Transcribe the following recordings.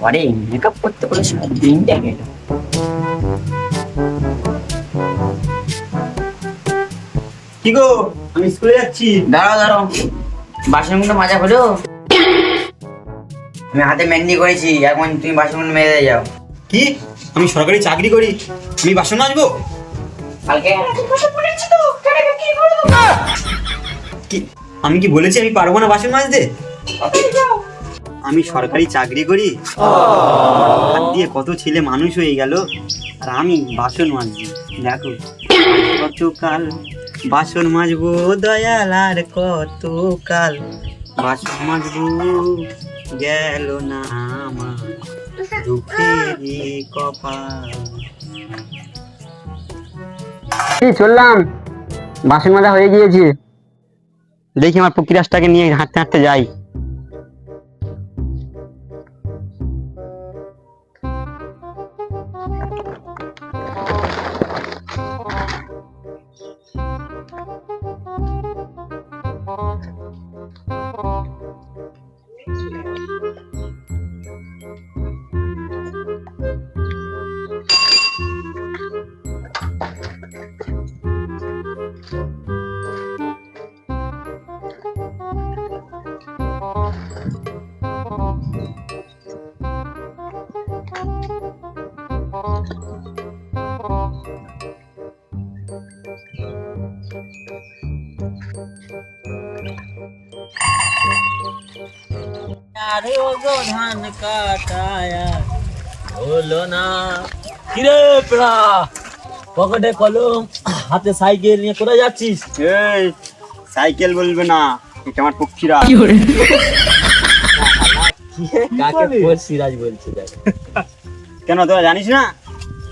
বাবারে মেকআপ করতে করতে সারা দিনটা গেল কি গো? আমি স্কুলে যাচ্ছি। দাঁড়াও দাঁড়াও। বাসনগুলো মাজা হলো। আমি হাতে মেহেন্দি করেছি এখন তুমি বাসনগুলো মেজে যাও। কি? আমি সরকারি চাকরি করি। আমি বাসন মাজবো? কালকে কি? আমি কি বলেছি আমি পারব না বাসন মাজতে? আমি সরকারি চাকরি করি। হাত দিয়ে কত ছেলে মানুষ হয়ে গেল আর আমি বাসন মাজবো। দেখো কতকাল বাসন মাজবো দয়াল আর কতকাল বাসন মাজবো গেল না আমার দুঃখেরই কপাল। চললাম? বাসন মাজা হয়ে গিয়েছে। দেখি আমার পক্ষীরাজটাকে নিয়ে হাঁটতে হাঁটতে যাই। আরে ও গো ধান কাটায়া হলো না কিরে পেড়া পকেটে কলম হাতে সাইকেল নিয়ে কোথায় যাচ্ছিস এই সাইকেল বলবে না এটা আমার পক্ষীরা। কাকে বল সিরাজ বলছে কেন তোরা জানিস না?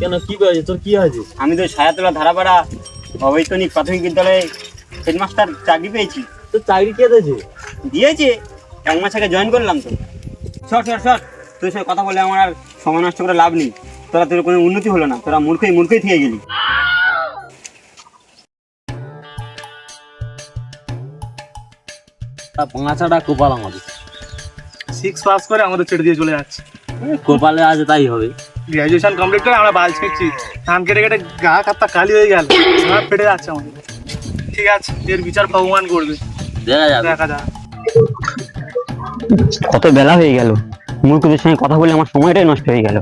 কেন কি হয়েছে তোর কি হয়েছে? আমি তো ছায়াতলা ধারাপাড়া অবৈতনিক প্রাথমিক বিদ্যালয়ে হেডমাস্টার চাকরি পেয়েছি। তোর চাকরি কে দিয়েছে? দিয়েছে? এক মাস আগে জয়েন করলাম তো। সর সর সর তোর সঙ্গে কথা বলে আমার আর সময় নষ্ট করে লাভ নেই। তোরা তোর কোনো উন্নতি হলো না। তোরা মূর্খই মূর্খই থেকে গেলি। তা পাঁচাটা কোপাল আমাদের। সিক্স পাস করে আমাদের ছেড়ে দিয়ে চলে যাচ্ছে। কোপালে আছে তাই হবে। গ্র্যাজুয়েশন কমপ্লিট করে আমরা বাল ছেঁকছি ধান কেটে কেটে গা কাত্তা কালি হয়ে গেল। ফেটে যাচ্ছে আমাদের। ঠিক আছে এর বিচার ভগবান করবে। দেখা যাবে। দেখা যাক। কত বেলা হয়ে গেল মূর্খদের সঙ্গে কথা বলে আমার সময়টাই নষ্ট হয়ে গেল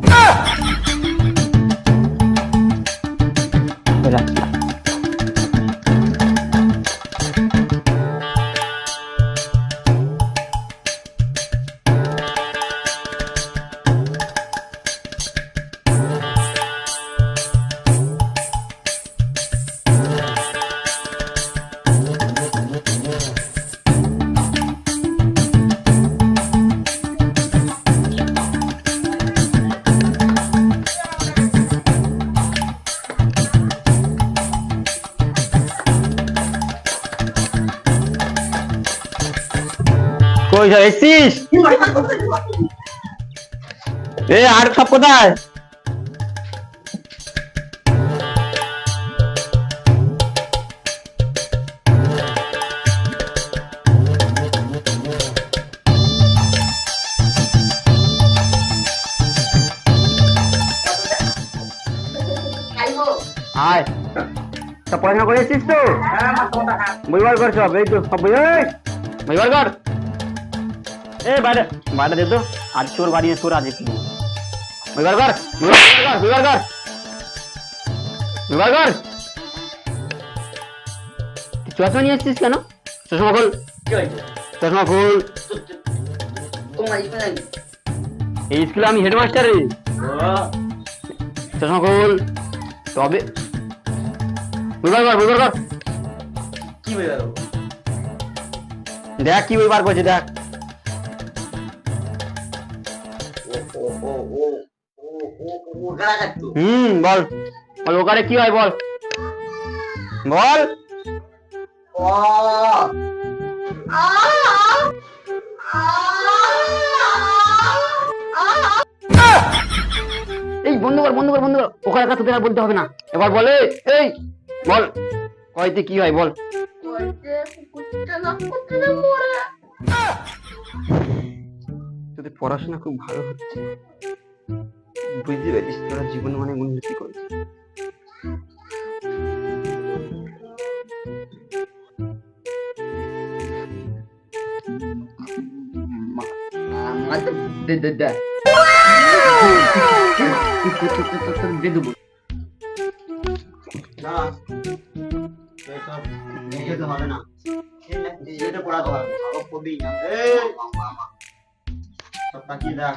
সব এসছিস? এ আর সব কোথায়? আয়। তা পড়াশোনা করে এসছিস তো বই বার কর সব এই তো সব বই এই, বই বার কর এ বাইরে বাইরে দে তো। আজ তোর বাড়ি তোর আজ একটু। কর কর কর চশমা নিয়ে এসছিস কেন? চশমা খোল। চশমা খোল। এই স্কুলে আমি হেডমাস্টার রে। চশমা খোল। তবে বই কর বই কর। কি দেখ কি বই বার করছে দেখ। হুম বল। বল ওখানে কি হয় বল? বল। এই বন্ধ কর বন্ধ কর বন্ধ কর। ওখানে কাছে তোদের বলতে হবে না। এবার বলে এই বল। কয়তে কি হয় বল। তোদের পড়াশোনা খুব ভালো হচ্ছে। বুঝতে পারিস তোরা জীবনে অনেক উন্নতি করেছিস হবে না। নিজেটা পড়াতে হবে তাকিয়ে দেখ।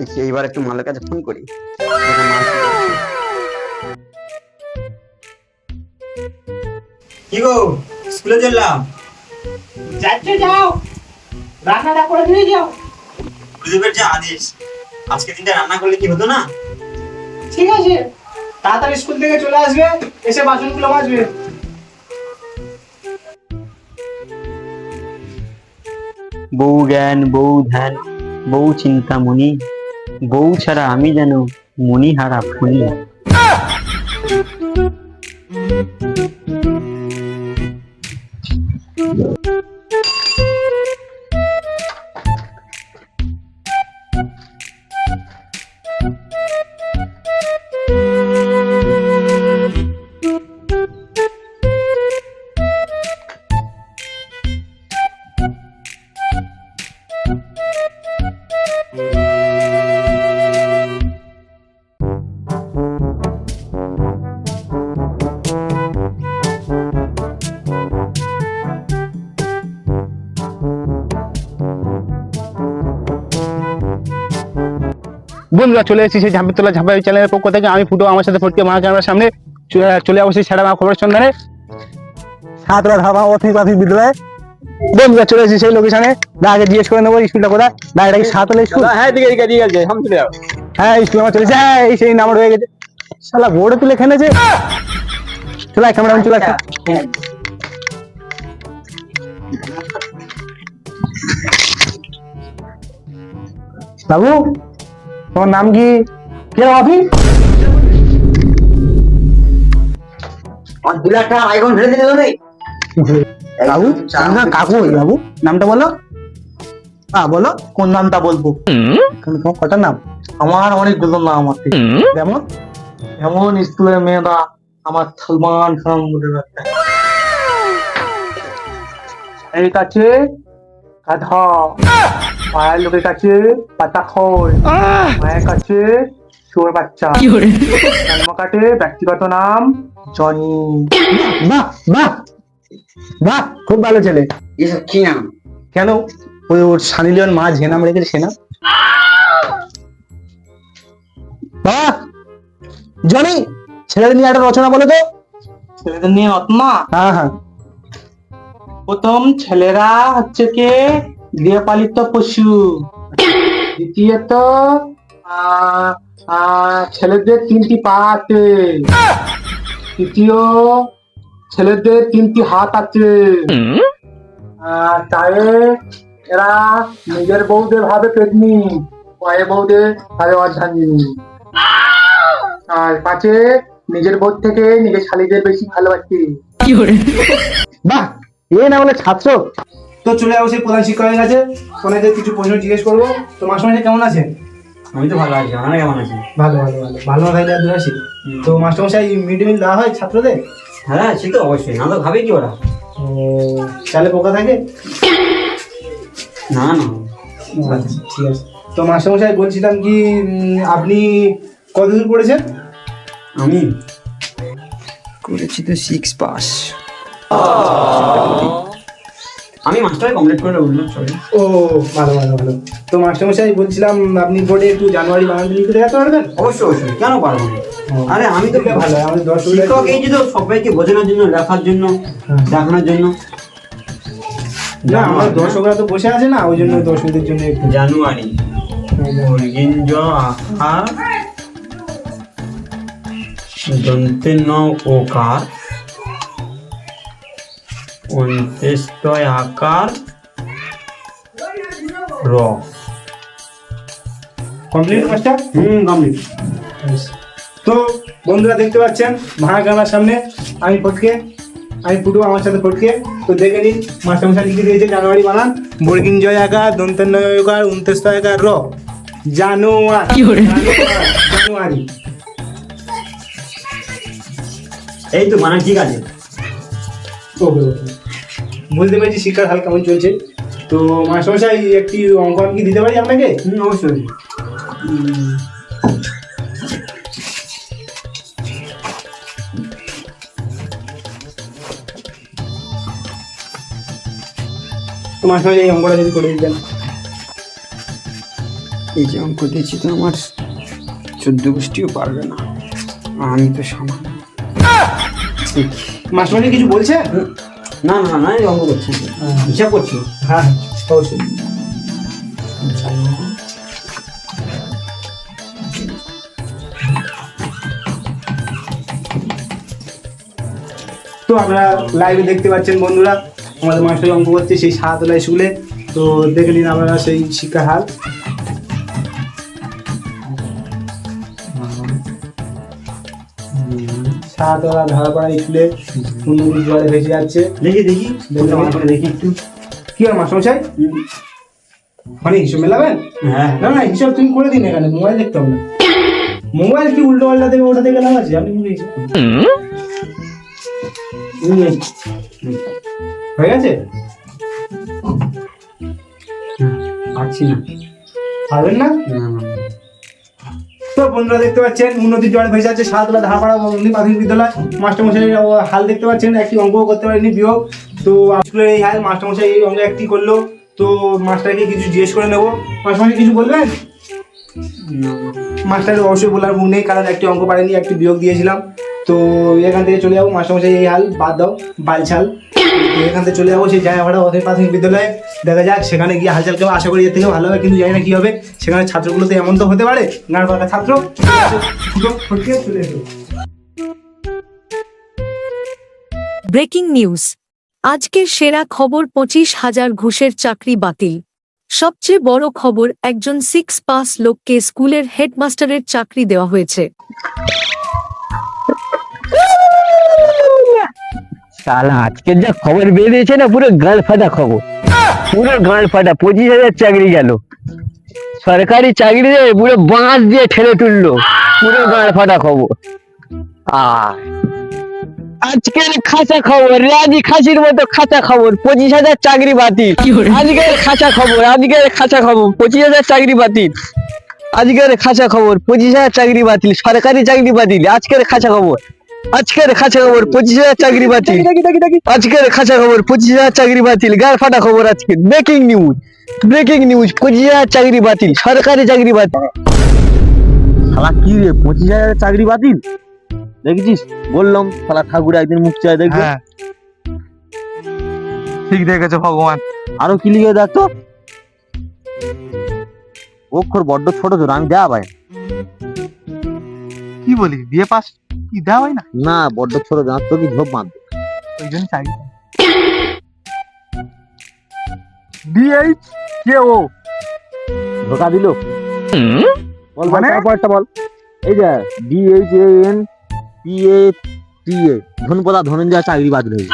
দেখি এইবার একটু মালের কাছে ফোন করি। কি গো স্কুলে চললাম? যাচ্ছে যাও। রান্নাটা করে দিয়ে যাও। গুরুদেবের যে আদেশ আজকে দিনটা রান্না করলে কি হতো না? ঠিক আছে। তাড়াতাড়ি স্কুল থেকে চলে আসবে এসে বাসনগুলো মাজবে। বউ জ্ঞান বউ ধ্যান বউ চিন্তামণি। বউ ছাড়া আমি যেন মনি হারা বন্ধুরা চলে এসেছি সেই ঝাঁপি তোলা ঝাঁপাই চ্যানেলের পক্ষ থেকে। আমি ফুটো আমার সাথে ফটকে মা ক্যামেরার সামনে চলে আসছি সেরা মা খবরের সন্ধানে। সাতরা ধাবা অথিক প্রাথমিক বিদ্যালয়ে বন্ধুরা চলে এসেছি সেই লোকেশনে। জিজ্ঞেস করে নেব স্কুলটা কোথায়? না কি সাতলে স্কুল? হ্যাঁ দিকে দিকে দিকে আছে সামনে চলে যাও হ্যাঁ স্কুল আমার চলেছে। হ্যাঁ এই সেই নাম্বার হয়ে গেছে। শালা বোর্ডে তুলে খেলেছে। চলে ক্যামেরা চলে আসছে বাবু তোমার নাম কি? কে বাপি আমার দু লাখ টাকা আইফোন ফেলে দিলে তুমি বাবু না, কাকু বাবু। নামটা বলো। হ্যাঁ বলো কোন নামটা বলব? তোমার কটা নাম? আমার অনেকগুলো নাম আছে। যেমন? স্কুলের মেয়েরা আমার সলমান খান বলে ডাকে। এই কাছে? গাধা লোকের কাছে পাতা খোল মায়ের কাছে চোর বাচ্চা। জন্ম কাটে ব্যক্তিগত নাম জনি। বাহ বাহ বাহ খুব ভালো ছেলে। এসব কি নাম? কেন? ওই ওর সানি লিওন মা যে নাম রেখেছে সে নাম বাবা জনি ছেলেদের নিয়ে একটা রচনা বলো তো। ছেলেদের নিয়ে রচনা? হ্যাঁ হ্যাঁ। প্রথম ছেলেরা হচ্ছে কি? গৃহপালিত পশু। দ্বিতীয়ত ছেলেদের তিনটি পা আছে। তৃতীয় ছেলেদের তিনটি হাত আছে। চায়ে এরা নিজের বউদের ভাবে পেটনি কয়ে বউদের ভাবে অর্ধাঙ্গিনী আর পাঁচে নিজের বউ থেকে নিজের শালিদের বেশি ভালোবাসি। বাহ এ না বলে ছাত্র। তো চলে যাব সেই প্রধান শিক্ষকের কাছে। ওনাদের কিছু প্রশ্ন জিজ্ঞেস করব। তো মাস্টারমশাই কেমন আছে আমি তো ভালো আছি আপনারা কেমন আছেন? ভালো ভালো ভালো। ভালো থাকলে দূর আসি তো মাস্টারমশাই মিড ডে মিল দেওয়া হয় ছাত্রদের? হ্যাঁ সে তো অবশ্যই। না তো খাবে কি ওরা? ও, চালে পোকা থাকে? না না। আচ্ছা ঠিক আছে। তো মাস্টারমশাই বলছিলাম কি আপনি কত দূর পড়েছেন? আমি? করেছি তো সিক্স পাস আমি মাস্টার কমপ্লিট করে উঠলাম সরি ও ভালো ভালো ভালো। তো মাস্টারমশাই বলছিলাম আপনি বোর্ডে একটু জানুয়ারি বানাতে লিখে দেখাতে পারবেন? অবশ্যই অবশ্যই কেন পারব না? আরে আমি তো ভালো আমাদের দশ শিক্ষক এই যে তো সবাইকে বোঝানোর জন্য লেখার জন্য হ্যাঁ। দেখানোর জন্য। না আমার দর্শকরা তো বসে আছে না ওই জন্য দর্শকদের জন্য একটু জানুয়ারি। গিঞ্জ আহা দন্তে ন ওকার অন্ত্যেষ্টয় আকার র। কমপ্লিট মাস্টার হুম কমপ্লিট তো বন্ধুরা দেখতে পাচ্ছেন মহাগামার সামনে আমি ফটকে আমি ফুটু আমার সাথে ফটকে তো দেখে নিন মাস্টারমশাই লিখে দিয়েছে জানুয়ারি বানান বর্গিন জয় আকার দন্তের নয় আকার উনত্রিশ আকার র। জানুয়ারি। জানুয়ারি। এই তো মানে ঠিক আছে। ওকে ওকে। বুঝতে পেরেছি শিক্ষার হাল কেমন চলছে? তো মাস্টারমশাই একটি অঙ্ক আমি কি দিতে পারি আপনাকে? হুম অবশ্যই। তো মাস্টারমশাই এই অঙ্কটা যদি করে দিতেন। এই যে অঙ্ক দিয়েছি তো আমার চোদ্দ গোষ্ঠীও পারবে না। আমি তো সমান মাস্টারমশাই কিছু বলছে? না না না অঙ্ক করছি। হিসাব করছি। হ্যাঁ অবশ্যই তো আপনারা লাইভে দেখতে পাচ্ছেন বন্ধুরা, আমাদের মাস্টার অঙ্ক করছে সেই সাহাতলা স্কুলে তো দেখে নিন আপনারা সেই শিক্ষার হাল সাহাতলা ধারাপাড়া স্কুলে উন্নতি জোয়ারে ভেসে যাচ্ছে। দেখি দেখি। দেখি, একটু। কি হয় মাস্টারমশাই? মানে হিসেব মেলাবেন? হ্যাঁ। না না হিসাব তুমি করে দিন এখানে মোবাইল দেখতে হবে না। মোবাইল কি উল্টো পাল্টা দেবে ওটা দেখে লাভ আছে আপনি। হয়ে গেছে? পারছি না? পারবেন না। তো বন্ধুরা দেখতে পাচ্ছেন উন্নতির জোয়ারে ভেসে যাচ্ছে সাতলা ধারাপাড়া বন্ধী প্রাথমিক বিদ্যালয়। মাস্টারমশাই হাল দেখতে পাচ্ছেন, একটি অঙ্কও করতে পারেনি বিয়োগ। তো স্কুলের এই হাল, মাস্টারমশাই এই অঙ্ক একটি করল। তো মাস্টারকে কিছু জিজ্ঞেস করে নেব। মাস্টারমশাই, কিছু বলবেন? মাস্টারের অবশ্যই বলার মুখ নেই, কারণ একটি অঙ্ক পারেনি একটি বিয়োগ দিয়েছিলাম। তো এখান থেকে চলে যাব। মাস্টারমশাই, এই হাল বাদ দাও, বালছাল। এখান থেকে চলে যাব, সেই জায়গাটা অথৈ প্রাথমিক বিদ্যালয়ে। দেখা যাক, সেখানে গিয়ে হালচাল কেমন আশা করি এর থেকে ভালো হবে কিন্তু জানি না কি হবে। সেখানে ছাত্রগুলোতে এমন তো হতে পারে গান পাকা ছাত্র। চলে এসো। Breaking news. আজকের সেরা খবর পঁচিশ হাজার ঘুষের চাকরি বাতিল। সবচেয়ে বড় খবর, একজন সিক্স পাস লোককে স্কুলের হেডমাস্টারের চাকরি দেওয়া হয়েছে। শালা আজকের যা খবর বেরিয়েছে না পুরো গাল ফাটা খবর। পুরো গাল ফাটা পঁচিশ হাজার চাকরি গেল। সরকারি চাকরি দিয়ে পুরো বাঁশ দিয়ে ঠেলে তুললো। পুরো গাল ফাটা খবর। আর আজকের খাঁচা খবর রাজি খাসির মতো খাঁচা খবর পঁচিশ হাজার চাকরি বাতিল। আজকের খাঁচা খবর আজকের খাঁচা খবর পঁচিশ হাজার চাকরি বাতিল। আজকের খাঁচা খবর পঁচিশ হাজার চাকরি বাতিল সরকারি চাকরি বাতিল আজকের খাঁচা খবর। আজকের খাঁচা খবর পঁচিশ হাজার চাকরি বাতিল। আজকের খাঁচা খবর পঁচিশ হাজার চাকরি বাতিল। গার ফাটা খবর আজকে ব্রেকিং নিউজ ব্রেকিং নিউজ পঁচিশ হাজার চাকরি বাতিল সরকারি চাকরি বাতিল। শালা কি রে পঁচিশ হাজার চাকরি বাতিল? দেখেছিস? বললাম শালা ঠাকুর একদিন মুখ চায় দেখবে। হ্যাঁ। ঠিক দেখেছ ভগবান। আরও কি লিখে দেখ তো? অক্ষর বড্ড ছোট ছোট আমি দেওয়া ভাই। কি বলি বিয়ে পাস কি দেওয়া হয় না? না বড্ড ছোট দাঁত তো কি ঝোপ বাঁধ ওই জন্য ডিএইচ কে ও ধোকা দিল? বল বল মানে? তারপরটা বল। এই যে D H A N P A T A ধনপদা Dhananjay চাকরি বাদ রয়েছে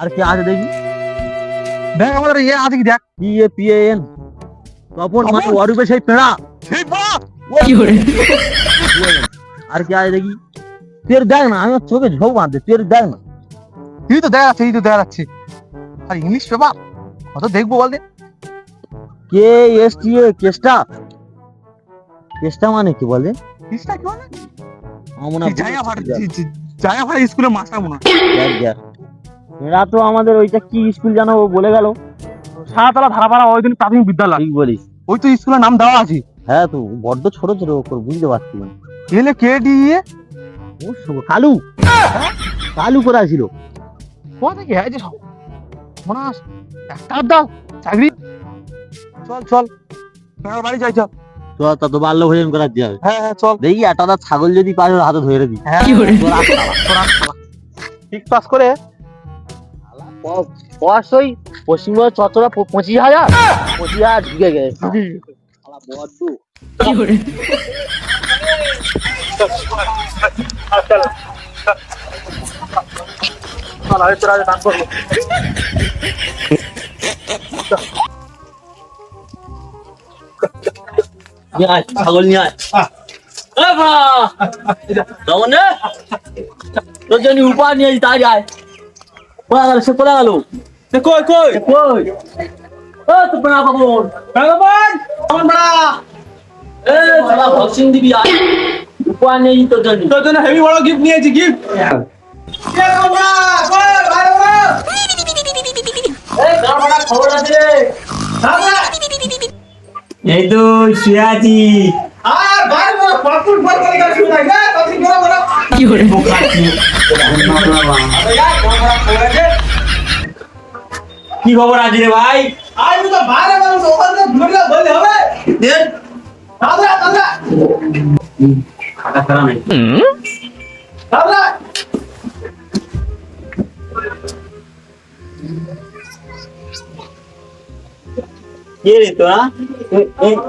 আর কি আছে দেখি? দেখ আমাদের ইয়ে আছে কি দেখ। P A P A N Tapan মানে অরূপে সেই পেড়া। সেই! আর কি আছে দেখি? তুই দেখ না আমি ওর চোখে ঝোঁক বাঁধতে তুই দেখ না। এই তো দেখা যাচ্ছে এই তো দেখা যাচ্ছে। আর ইংলিশ পেপার? কত দেখব বল কে এস টি এ কেসটা? কেসটা মানে কি বলে ইংলিশটা কি বলে? স্কুলে মাস্টার মনে। এরা তো আমাদের ওইটা কি স্কুল জানো বলে গেল? সাহাতলা ধারাপাড়া ওই দিন প্রাথমিক বিদ্যালয়। বলিস। ওই তো স্কুলের নাম দেওয়া আছে। হ্যাঁ তো বড্ড ছোট ছোট অক্ষর বুঝতে পারছি না। এলে কে ডিএ ও কালু। কালু কোথায় ছিল? কোথা থেকে? হ্যাঁ যে সব একটা দাও চাকরি। চল চল। বাড়ি যাই চল। তো তত বাল্য ভোজন করার যাবে। হ্যাঁ হ্যাঁ চল। দেখি একটা ছাগল যদি পারে ওর হাতে ধরে দিই। হ্যাঁ ঠিক পাস করে। পশ্চিমবঙ্গ চত্বরা পঁচিশ হাজার? পঁচিশ হাজার ঢুকে গেছে। নিয়ে আয় ছাগল নিয়ে আয় এ বাড়া! কেমন রে? তোর জন্য উপহার নিয়ে তাই যায় কোথা গেল সে কোথা গেল কই কই কই ও তো প্রণা খবর ভগবান কেমন বড়া সালা ভক্সিং দিবি আয় উপহার নেই তোর জন্য। তোর জন্য হেভি বড় গিফট নিয়েছি গিফট এ গাড়া খবর আছে? রে এই তো শুয়ে আছি। কি খবর আছে? রে ভাই? দেখ, খাতা খারাপ নাই কে রে তোরা? এ- এ-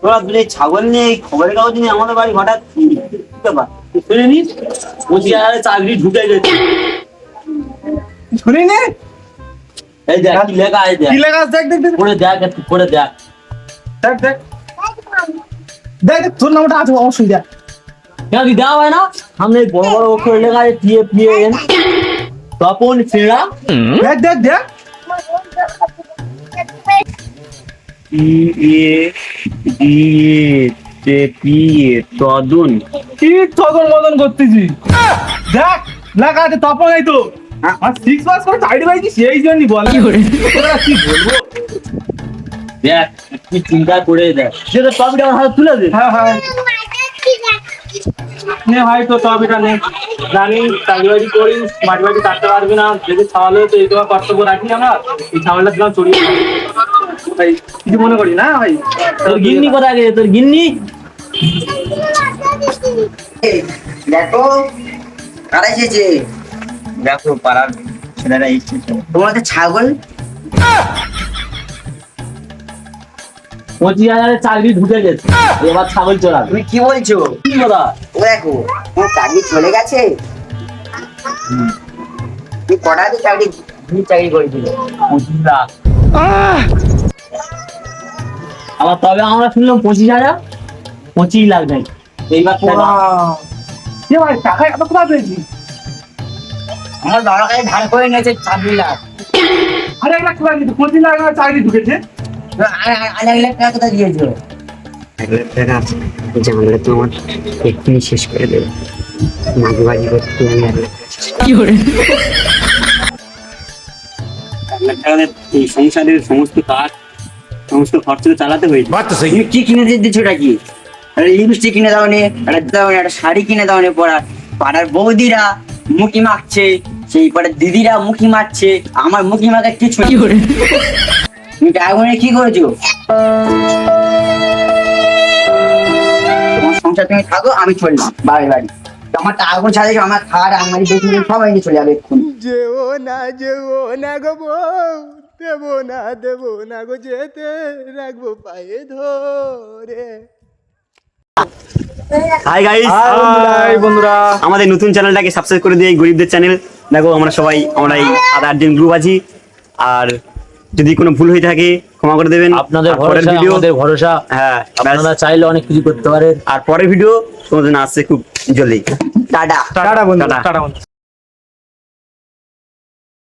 তোরা দুটো ছাগল নিয়ে খবরের কাগজ নিয়ে আমাদের বাড়ি হঠাৎ শুনে নিস চাকরি ঢুকে গেছে। শুনিনি? এই দেখ কি লেখা আছে দেখ। কি লেখা আছে দেখ দেখ দেখ। পড়ে দেখ পড়ে দেখ। দেখ দেখ। দেখ তোর নামটা আছে অবশ্যই দেখ কেন কি দেওয়া হয় না? সামনে বড় বড় অক্ষরে লেখা আছে টিএ পিএ এন তপন ক্রীড়া দেখ দেখ দেখ। তদন। কি তখন মদন করতেছি? দেখ লেখা আছে তপন এই তো। আর সিক্স পাস করে চাকরি পাইছি সেই জন্যই বল। কি বলব? দেখ কি চিন্তা করে দেখ। তো টপিটা আমার হাতে তুলে দে। হ্যাঁ হ্যাঁ। নে ভাই তো তবেটা নে। জানি চাকরি করিস মাটি বাড়ি কাটতে পারবি না। যদি ছাওয়াল তো এই তোমার কর্তব্য রাখি আমরা এই ছাওয়ালটা দিলাম চড়িয়ে ভাই কিছু মনে করি না ভাই? তোর গিন্নি কোথায় গেছে তোর গিন্নি? দেখো কারা এসেছে? দেখো পাড়ার ছেলেরা এসেছে। ছাগল? পঁচিশ হাজারের চাকরি ঢুকে গেছে। এবার ছাগল চড়াবে তুমি কি বলছো? কি কথা? ও দেখো তোমার চাকরি চলে গেছে? তুমি কটা চাকরি চাকরি করেছিল? পঁচিশ লাখ। আবার তবে আমরা শুনলাম পঁচিশ হাজার? পঁচিশ লাখ এইবার ভাই টাকা এত পেয়েছি? আমার বাবার কাছে ধার করে নিয়েছে ছাব্বিশ লাখ আরে এক লাখ দিতে পঁচিশ লাখ চাকরি ঢুকেছে। সংসারের সমস্ত কাজ সমস্ত খরচ চালাতে হয়েছে কি কিনে দিয়ে দিচ্ছ ওটা কি লিপস্টিক কিনে দাও নি একটা শাড়ি কিনে দাও নি পরার পাড়ার বৌদিরা মুখি মাখছে সেই পাড়ার দিদিরা মুখি মারছে আমার মুখি মাখার কিছু। তুমি টাকা কি করেছ? তোমার সংসার তুমি থাকো আমি চললাম বাড়ি বাড়ি। আমার টাকা ছাড়া আমার খাট আলমারি বেশি সবাই নিয়ে চলে যাবে এক্ষুনি। যেও না যেও না গো বউ দেবো না দেবো না গো যেতে রাখব পায়ে ধরে। হাই গাইস হাই বন্ধুরা। আমাদের নতুন চ্যানেলটাকে সাবস্ক্রাইব করে দিয়ে গরিবদের চ্যানেল। দেখো আমরা সবাই আমরা এই সাত আটজন গ্রুপ আছি। আর যদি কোনো ভুল হয়ে থাকে ক্ষমা করে দেবেন। আপনাদের ভরসা ভিডিও আমাদের ভরসা। হ্যাঁ আপনারা চাইলে অনেক কিছু করতে পারেন। আর পরের ভিডিও তোমাদের জন্য আসছে খুব জলদি। টাটা টাটা বন্ধু টাটা। টাটা বন্ধু।